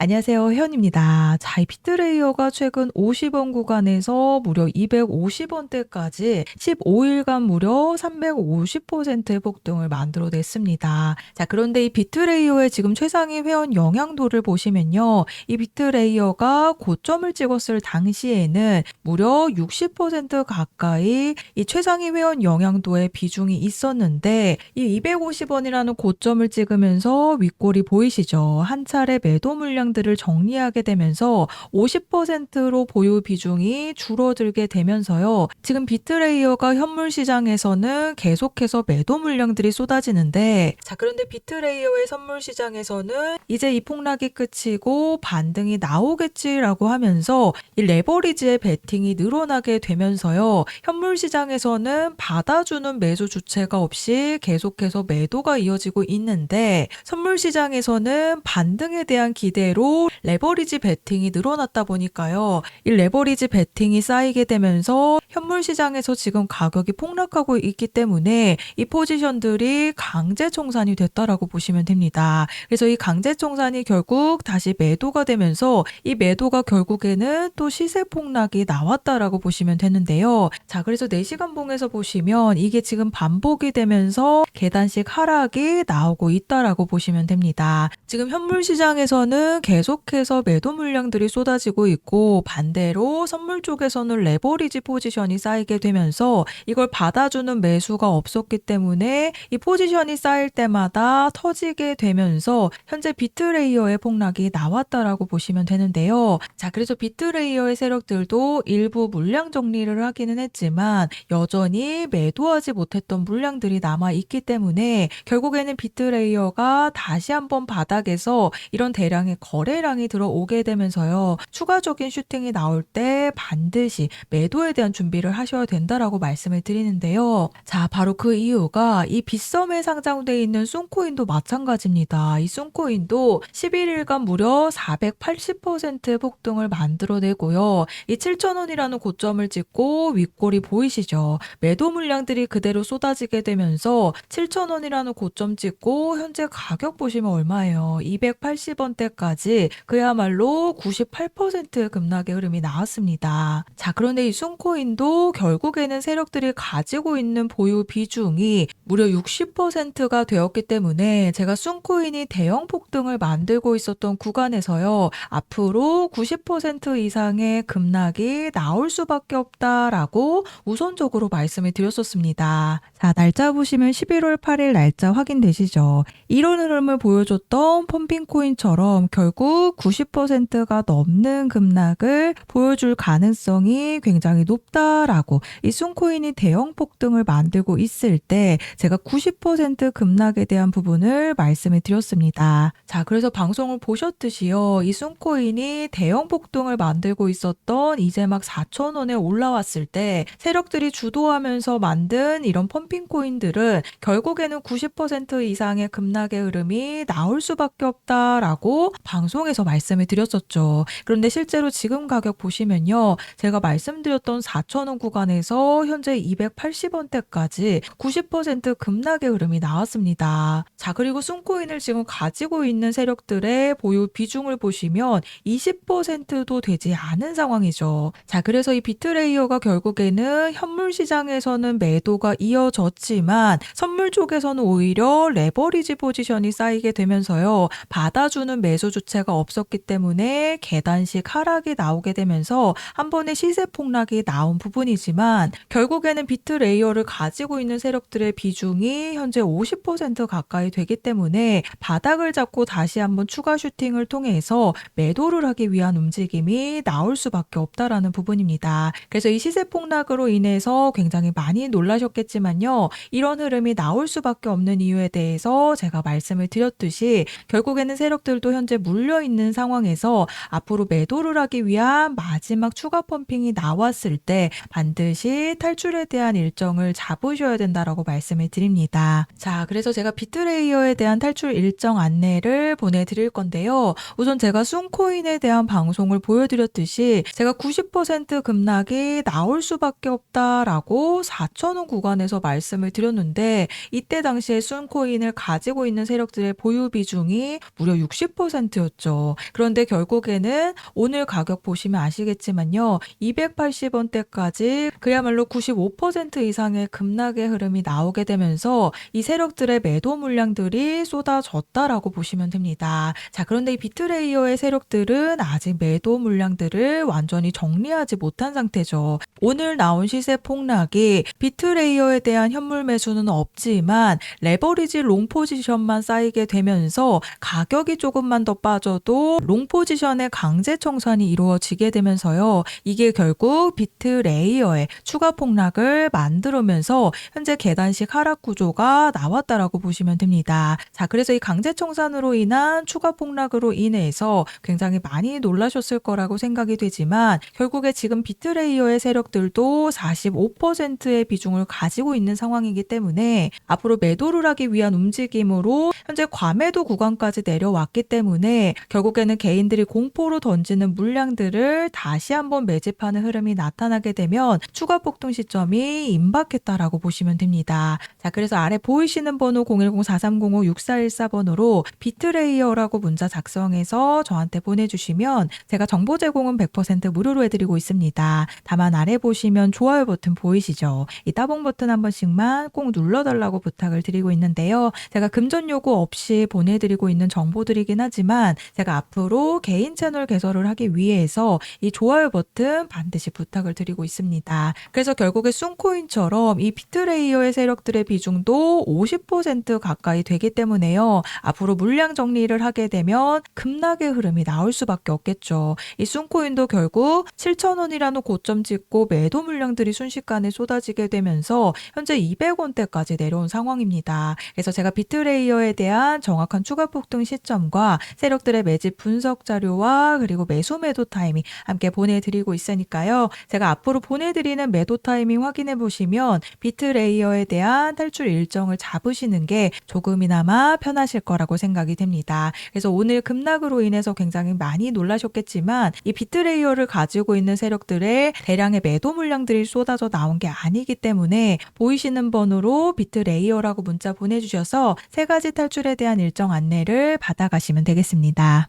안녕하세요. 혜연입니다. 자, 이 비트레이어가 최근 50원 구간에서 무려 250원대까지 15일간 무려 350%의 폭등을 만들어냈습니다. 자, 그런데 이 비트레이어의 지금 최상위 회원 영향도를 보시면요. 이 비트레이어가 고점을 찍었을 당시에는 무려 60% 가까이 이 최상위 회원 영향도의 비중이 있었는데 이 250원이라는 고점을 찍으면서 윗골이 보이시죠? 한 차례 매도 물량 들을 정리하게 되면서 50%로 보유 비중이 줄어들게 되면서요. 지금 비트레이어가 현물 시장에서는 계속해서 매도 물량들이 쏟아지는데 자 그런데 비트레이어의 선물 시장에서는 이제 이 폭락이 끝이고 반등이 나오겠지라고 하면서 이 레버리지의 베팅이 늘어나게 되면서요. 현물 시장에서는 받아주는 매수 주체가 없이 계속해서 매도가 이어지고 있는데 선물 시장에서는 반등에 대한 기대로 레버리지 베팅이 늘어났다 보니까요. 이 레버리지 베팅이 쌓이게 되면서 현물 시장에서 지금 가격이 폭락하고 있기 때문에 이 포지션들이 강제 청산이 됐다라고 보시면 됩니다. 그래서 이 강제 청산이 결국 다시 매도가 되면서 이 매도가 결국에는 또 시세 폭락이 나왔다라고 보시면 되는데요. 자, 그래서 4시간 봉에서 보시면 이게 지금 반복이 되면서 계단식 하락이 나오고 있다라고 보시면 됩니다. 지금 현물 시장에서는 계속해서 매도 물량들이 쏟아지고 있고 반대로 선물 쪽에서는 레버리지 포지션이 쌓이게 되면서 이걸 받아주는 매수가 없었기 때문에 이 포지션이 쌓일 때마다 터지게 되면서 현재 비트레이어의 폭락이 나왔다라고 보시면 되는데요. 자, 그래서 비트레이어의 세력들도 일부 물량 정리를 하기는 했지만 여전히 매도하지 못했던 물량들이 남아 있기 때문에 결국에는 비트레이어가 다시 한번 바닥에서 이런 대량의 거 래량이 들어오게 되면서요. 추가적인 슈팅이 나올 때 반드시 매도에 대한 준비를 하셔야 된다라고 말씀을 드리는데요. 자, 바로 그 이유가 이 빗썸에 상장돼 있는 쏨코인도 마찬가지입니다. 이 쏨코인도 11일간 무려 480%의 폭등을 만들어내고요. 이 7,000원이라는 고점을 찍고 윗골이 보이시죠? 매도 물량들이 그대로 쏟아지게 되면서 7,000원이라는 고점 찍고 현재 가격 보시면 얼마예요? 280원대까지 그야말로 98%의 급락의 흐름이 나왔습니다. 자, 그런데 이 쏨코인도 결국에는 세력들이 가지고 있는 보유 비중이 무려 60%가 되었기 때문에 제가 쏨코인이 대형 폭등을 만들고 있었던 구간에서요. 앞으로 90% 이상의 급락이 나올 수밖에 없다라고 우선적으로 말씀을 드렸었습니다. 자, 날짜 보시면 11월 8일 날짜 확인되시죠? 이런 흐름을 보여줬던 펌핑코인처럼 결국 90%가 넘는 급락을 보여줄 가능성이 굉장히 높다라고 이 쏨코인이 대형 폭등을 만들고 있을 때 제가 90% 급락에 대한 부분을 말씀을 드렸습니다. 자, 그래서 방송을 보셨듯이요. 이 쏨코인이 대형 폭등을 만들고 있었던 이제 막 4,000원에 올라왔을 때 세력들이 주도하면서 만든 이런 펌핑 코인들은 결국에는 90% 이상의 급락의 흐름이 나올 수밖에 없다라고 방 송에서 말씀을 드렸었죠. 그런데 실제로 지금 가격 보시면요. 제가 말씀드렸던 4,000원 구간에서 현재 280원대까지 90% 급락의 흐름이 나왔습니다. 자, 그리고 쏨코인을 지금 가지고 있는 세력들의 보유 비중을 보시면 20%도 되지 않은 상황이죠. 자, 그래서 이 비트레이어가 결국에는 현물 시장에서는 매도가 이어졌지만 선물 쪽에서는 오히려 레버리지 포지션이 쌓이게 되면서요. 받아주는 매수 주 체가 없었기 때문에 계단식 하락이 나오게 되면서 한 번의 시세 폭락이 나온 부분이지만 결국에는 비트 레이어를 가지고 있는 세력들의 비중이 현재 50% 가까이 되기 때문에 바닥을 잡고 다시 한번 추가 슈팅을 통해서 매도를 하기 위한 움직임이 나올 수밖에 없다라는 부분입니다. 그래서 이 시세 폭락으로 인해서 굉장히 많이 놀라셨겠지만요. 이런 흐름이 나올 수밖에 없는 이유에 대해서 제가 말씀을 드렸듯이 결국에는 세력들도 현재 물려 있는 상황에서 앞으로 매도를 하기 위한 마지막 추가 펌핑이 나왔을 때 반드시 탈출에 대한 일정을 잡으셔야 된다라고 말씀을 드립니다. 자, 그래서 제가 비트레이어에 대한 탈출 일정 안내를 보내드릴 건데요. 우선 제가 쏨코인에 대한 방송을 보여드렸듯이 제가 90% 급락이 나올 수밖에 없다라고 4,000원 구간에서 말씀을 드렸는데 이때 당시에 쏨코인을 가지고 있는 세력들의 보유 비중이 무려 60%상 태였죠. 그런데 결국에는 오늘 가격 보시면 아시겠지만요. 280원대까지 그야말로 95% 이상의 급락의 흐름이 나오게 되면서 이 세력들의 매도 물량들이 쏟아졌다라고 보시면 됩니다. 자, 그런데 이 비트레이어의 세력들은 아직 매도 물량들을 완전히 정리하지 못한 상태죠. 오늘 나온 시세 폭락이 비트레이어에 대한 현물 매수는 없지만 레버리지 롱 포지션만 쌓이게 되면서 가격이 조금만 더 빠져도 롱 포지션의 강제 청산이 이루어지게 되면서요. 이게 결국 비트레이어의 추가 폭락을 만들면서 현재 계단식 하락 구조가 나왔다라고 보시면 됩니다. 자, 그래서 이 강제 청산으로 인한 추가 폭락으로 인해서 굉장히 많이 놀라셨을 거라고 생각이 되지만 결국에 지금 비트레이어의 세력 들도 45%의 비중을 가지고 있는 상황이기 때문에 앞으로 매도를 하기 위한 움직임으로 현재 과매도 구간까지 내려왔기 때문에 결국에는 개인들이 공포로 던지는 물량들을 다시 한번 매집하는 흐름이 나타나게 되면 추가 폭등 시점이 임박했다라고 보시면 됩니다. 자, 그래서 아래 보이시는 번호 010-4305-6414번으로 비트레이어라고 문자 작성해서 저한테 보내주시면 제가 정보 제공은 100% 무료로 해드리고 있습니다. 다만 아래 보시면 좋아요 버튼 보이시죠? 이 따봉 버튼 한 번씩만 꼭 눌러달라고 부탁을 드리고 있는데요. 제가 금전 요구 없이 보내드리고 있는 정보들이긴 하지만 제가 앞으로 개인 채널 개설을 하기 위해서 이 좋아요 버튼 반드시 부탁을 드리고 있습니다. 그래서 결국에 쏨코인처럼 이 비트레이어의 세력들의 비중도 50% 가까이 되기 때문에요. 앞으로 물량 정리를 하게 되면 급락의 흐름이 나올 수밖에 없겠죠. 이 쏨코인도 결국 7,000원이라는 고점 찍고 매도 물량들이 순식간에 쏟아지게 되면서 현재 200원대까지 내려온 상황입니다. 그래서 제가 비트레이어에 대한 정확한 추가 폭등 시점과 세력들의 매집 분석 자료와 그리고 매수 매도 타이밍 함께 보내드리고 있으니까요. 제가 앞으로 보내드리는 매도 타이밍 확인해 보시면 비트레이어에 대한 탈출 일정을 잡으시는 게 조금이나마 편하실 거라고 생각이 됩니다. 그래서 오늘 급락으로 인해서 굉장히 많이 놀라셨겠지만 이 비트레이어를 가지고 있는 세력들의 대량의 매도 물량들이 쏟아져 나온 게 아니기 때문에 보이시는 번호로 비트 레이어라고 문자 보내주셔서 세 가지 탈출에 대한 일정 안내를 받아가시면 되겠습니다.